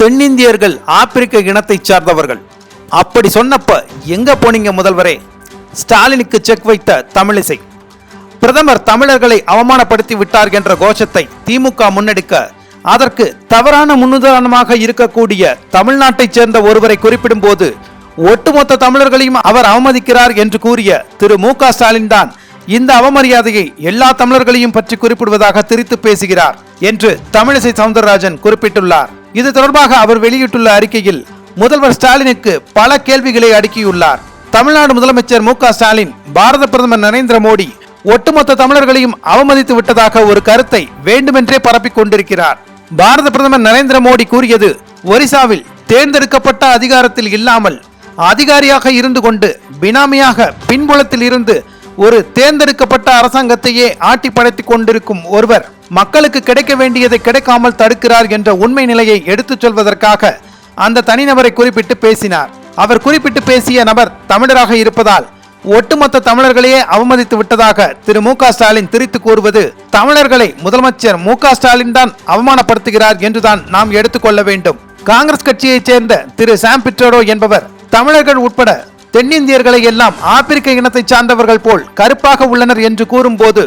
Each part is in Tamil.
தென்னிந்தியர்கள் ஆப்பிரிக்க இனத்தைச் சார்ந்தவர்கள். அப்படி சொன்னப்ப எங்க போனீங்க முதல்வரே? ஸ்டாலினுக்கு செக் வைத்த தமிழிசை. பிரதமர் தமிழர்களை அவமானப்படுத்தி விட்டார் என்ற கோஷத்தை திமுக முன்னெடுக்க அதற்கு தவறான முன்னுதாரணமாக இருக்கக்கூடிய தமிழ்நாட்டைச் சேர்ந்த ஒருவரை குறிப்பிடும்போது ஒட்டுமொத்த தமிழர்களையும் அவர் அவமதிக்கிறார் என்று கூறிய திரு மு க ஸ்டாலின் தான் இந்த அவமரியாதையை எல்லா தமிழர்களையும் பற்றி குறிப்பிடுவதாக திரித்து பேசுகிறார் என்று தமிழிசை சவுந்தரராஜன் குறிப்பிட்டுள்ளார். இது தொடர்பாக அவர் வெளியிட்டுள்ள அறிக்கையில் முதல்வர் ஸ்டாலினுக்கு பல கேள்விகளை அடுக்கியுள்ளார். தமிழ்நாடு முதலமைச்சர் மு க ஸ்டாலின் பாரத பிரதமர் நரேந்திர மோடி ஒட்டுமொத்த தமிழர்களையும் அவமதித்து விட்டதாக ஒரு கருத்தை வேண்டுமென்றே பரப்பிக் கொண்டிருக்கிறார். பாரத பிரதமர் நரேந்திர மோடி கூறியது ஒரிசாவில் தேர்ந்தெடுக்கப்பட்ட அதிகாரத்தில் இல்லாமல் அதிகாரியாக இருந்து கொண்டு பினாமியாக பின்புலத்தில் இருந்து ஒரு தேர்ந்தெடுக்கப்பட்ட அரசாங்கத்தையே ஆட்டி படைத்து கொண்டிருக்கும் ஒருவர் மக்களுக்கு கிடைக்க வேண்டியதை கிடைக்காமல் தடுக்கிறார் என்ற உண்மை நிலையை எடுத்துச் சொல்வதற்காக அந்த தனிநபரை குறிப்பிட்டு பேசினார். அவர் குறிப்பிட்டு பேசிய நபர் தமிழராக இருப்பதால் ஒட்டுமொத்த தமிழர்களையே அவமதித்து விட்டதாக திரு மு ஸ்டாலின் திரித்து கூறுவது தமிழர்களை முதலமைச்சர் மு ஸ்டாலின் தான் அவமானப்படுத்துகிறார் என்றுதான் நாம் எடுத்துக்கொள்ள வேண்டும். காங்கிரஸ் கட்சியைச் சேர்ந்த திரு சாம் பிட்ரோடோ என்பவர் தமிழர்கள் உட்பட தென்னிந்தியர்களை எல்லாம் ஆப்பிரிக்க இனத்தை சார்ந்தவர்கள் போல் கருப்பாக உள்ளனர் என்று கூறும்போது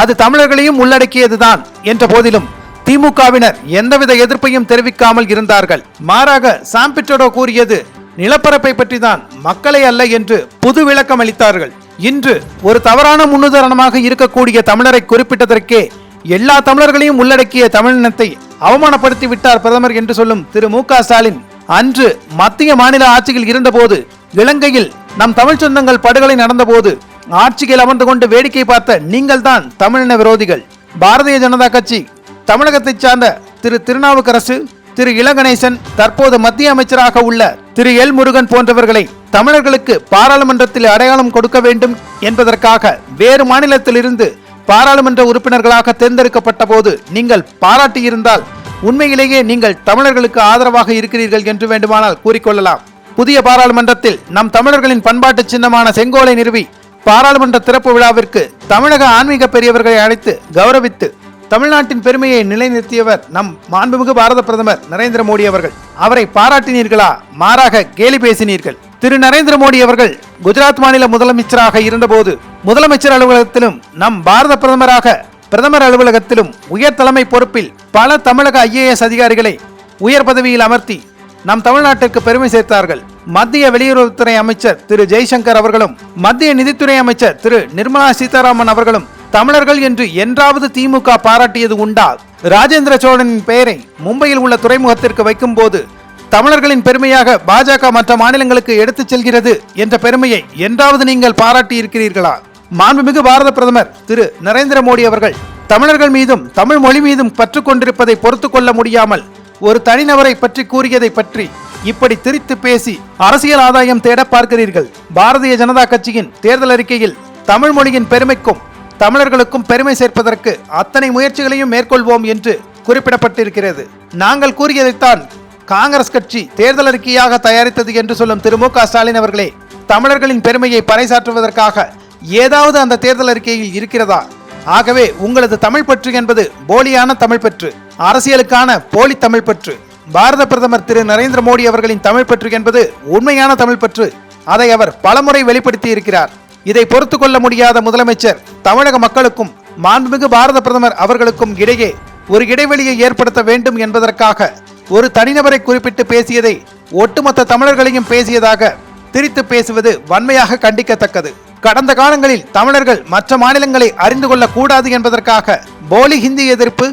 அது தமிழர்களையும் உள்ளடக்கியதுதான் என்ற போதிலும் திமுகவினர் எந்தவித எதிர்ப்பையும் தெரிவிக்காமல் இருந்தார்கள். மாறாக சாம்பிட்டடோ கூறியது நிலப்பரப்பை பற்றி தான் மக்களை அல்ல என்று புது விளக்கம் அளித்தார்கள். இன்று ஒரு தவறான முன்னுதாரணமாக இருக்கக்கூடிய தமிழரை குறிப்பிட்டதற்கே எல்லா தமிழர்களையும் உள்ளடக்கிய தமிழினத்தை அவமானப்படுத்தி விட்டார் பிரதமர் என்று சொல்லும் திரு மு க ஸ்டாலின் அன்று மத்திய மாநில ஆட்சியில் இருந்தபோது இலங்கையில் நம் தமிழ் சொந்தங்கள் படுகொலை நடந்தபோது ஆட்சியில் அமர்ந்து கொண்டு வேடிக்கை பார்த்த நீங்கள் தான் தமிழின விரோதிகள். பாரதிய ஜனதா கட்சி தமிழகத்தைச் சார்ந்த திரு திருநாவுக்கரசு திரு இளங்கணேசன் தற்போது மத்திய அமைச்சராக உள்ள திரு எல் முருகன் போன்றவர்களை தமிழர்களுக்கு பாராளுமன்றத்தில் அடையாளம் கொடுக்க வேண்டும் என்பதற்காக வேறு மாநிலத்திலிருந்து பாராளுமன்ற உறுப்பினர்களாக தேர்ந்தெடுக்கப்பட்ட போது நீங்கள் பாராட்டியிருந்தால் உண்மையிலேயே நீங்கள் தமிழர்களுக்கு ஆதரவாக இருக்கிறீர்கள் என்று வேண்டுமானால் கூறிக்கொள்ளலாம். புதிய பாராளுமன்றத்தில் நம் தமிழர்களின் பண்பாட்டு சின்னமான செங்கோலை நிறுவி பாராளுமன்ற திறப்பு விழாவிற்கு தமிழக ஆன்மீக பெரியவர்களை அழைத்து கௌரவித்து தமிழ்நாட்டின் பெருமையை நிலைநிறுத்தியவர் நம் மாண்புமிகு பாரத பிரதமர் நரேந்திர மோடி அவர்கள். அவரை பாராட்டினீர்களா? மாறாக கேலி பேசினீர்கள். திரு. நரேந்திர மோடி அவர்கள் குஜராத் மாநில முதலமைச்சராக இருந்தபோது முதலமைச்சர் அலுவலகத்திலும் நம் பாரத பிரதமராக பிரதமர் அலுவலகத்திலும் உயர் தலைமை பொறுப்பில் பல தமிழக ஐஏஎஸ் அதிகாரிகளை உயர் பதவியில் அமர்த்தி நம் தமிழ்நாட்டிற்கு பெருமை சேர்த்தார்கள். மத்திய வெளியுறவுத்துறை அமைச்சர் திரு ஜெய்சங்கர் அவர்களும் மத்திய நிதித்துறை அமைச்சர் திரு நிர்மலா சீதாராமன் அவர்களும் தமிழர்கள் என்று என்றாவது திமுக பாராட்டியது உண்டா? ராஜேந்திர சோழனின் பெயரை மும்பையில் உள்ள துறைமுகத்திற்கு வைக்கும்போது தமிழர்களின் பெருமையாக பாஜக மற்ற மாநிலங்களுக்கு எடுத்துச் செல்கிறது என்ற பெருமையை என்றாவது நீங்கள் பாராட்டி இருக்கிறீர்களா மாண்புமிகு பாரத பிரதமர் திரு நரேந்திர மோடி அவர்கள் தமிழர்கள் மீதும் தமிழ் மொழி மீதும் பற்று கொண்டிருப்பதை பொறுத்து கொள்ள முடியாமல் ஒரு தனிநபரை பற்றி கூறியதை பற்றி இப்படி திரித்து பேசி அரசியல் ஆதாயம் தேட பார்க்கிறீர்கள். பாரதிய ஜனதா கட்சியின் தேர்தல் அறிக்கையில் தமிழ் மொழியின் பெருமைக்கும் தமிழர்களுக்கும் பெருமை சேர்ப்பதற்கு அத்தனை முயற்சிகளையும் மேற்கொள்வோம் என்று குறிப்பிடப்பட்டிருக்கிறது. நாங்கள் கூறியதைத்தான் காங்கிரஸ் கட்சி தேர்தல் அறிக்கையாக தயாரித்தது என்று சொல்லும் திரு மு க ஸ்டாலின் அவர்களே தமிழர்களின் பெருமையை பறைசாற்றுவதற்காக ஏதாவது அந்த தேர்தல் அறிக்கையில் இருக்கிறதா? ஆகவே உங்களது தமிழ் பற்று என்பது போலியான தமிழ் பற்று அரசியலுக்கான போலி தமிழ் பற்று. பாரத பிரதமர் திரு நரேந்திர மோடி அவர்களின் தமிழ் பற்று என்பது உண்மையான தமிழ் பற்று. அதை அவர் பலமுறை வெளிப்படுத்தி இருக்கிறார். இதை பொறுத்து கொள்ள முடியாத முதலமைச்சர் தமிழக மக்களுக்கும் மாண்புமிகு பாரத பிரதமர் அவர்களுக்கும் இடையே ஒரு இடைவெளியை ஏற்படுத்த வேண்டும் என்பதற்காக ஒரு தனிநபரை குறிப்பிட்டு பேசியதை ஒட்டுமொத்த தமிழர்களையும் பேசியதாக திரித்து பேசுவது வன்மையாக கண்டிக்கத்தக்கது. கடந்த காலங்களில் தமிழர்கள் மற்ற மாநிலங்களை அறிந்து கொள்ளக்கூடாது என்பதற்காக போலி ஹிந்தி எதிர்ப்பு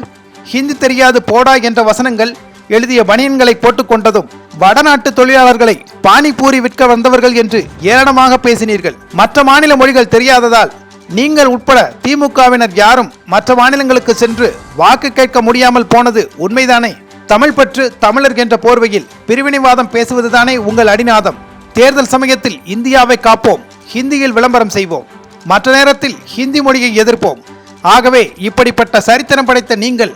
ஹிந்தி தெரியாது போடா என்ற வசனங்கள் எழுதிய பனியன்களை போட்டுக்கொண்டதும் வடநாட்டு தொழிலாளர்களை பானிபூரி விற்க வந்தவர்கள் என்று ஏளனமாக பேசினீர்கள். மற்ற மாநில மொழிகள் தெரியாததால் நீங்கள் உட்பட திமுகவினர் யாரும் மற்ற மாநிலங்களுக்கு சென்று வாக்கு கேட்க முடியாமல் போனது உண்மைதானே? தமிழ் பற்று தமிழர் என்ற போர்வையில் பிரிவினைவாதம் பேசுவதுதானே உங்கள் அடிநாதம்? தேர்தல் சமயத்தில் இந்தியாவை காப்போம் ஹிந்தியில் விளம்பரம் செய்வோம். மற்ற நேரத்தில் ஹிந்தி மொழியை எதிர்ப்போம். ஆகவே இப்படிப்பட்ட சரித்திரம் படைத்த நீங்கள்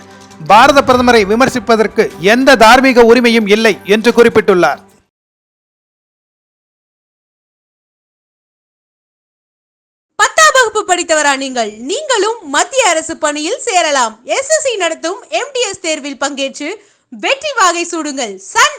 பாரத பிரதமரை விமர்சிப்பதற்கு எந்த தார்மீக உரிமையும் இல்லை என்று குறிப்பிட்டுள்ளார். பத்தாம் வகுப்பு படித்தவரா நீங்கள்? நீங்களும் மத்திய அரசு பணியில் சேரலாம். எஸ்எஸ்சி நடத்தும் எம்டிஎஸ் தேர்வில் பங்கேற்று வெற்றி வாகை சூடுங்கள். சன்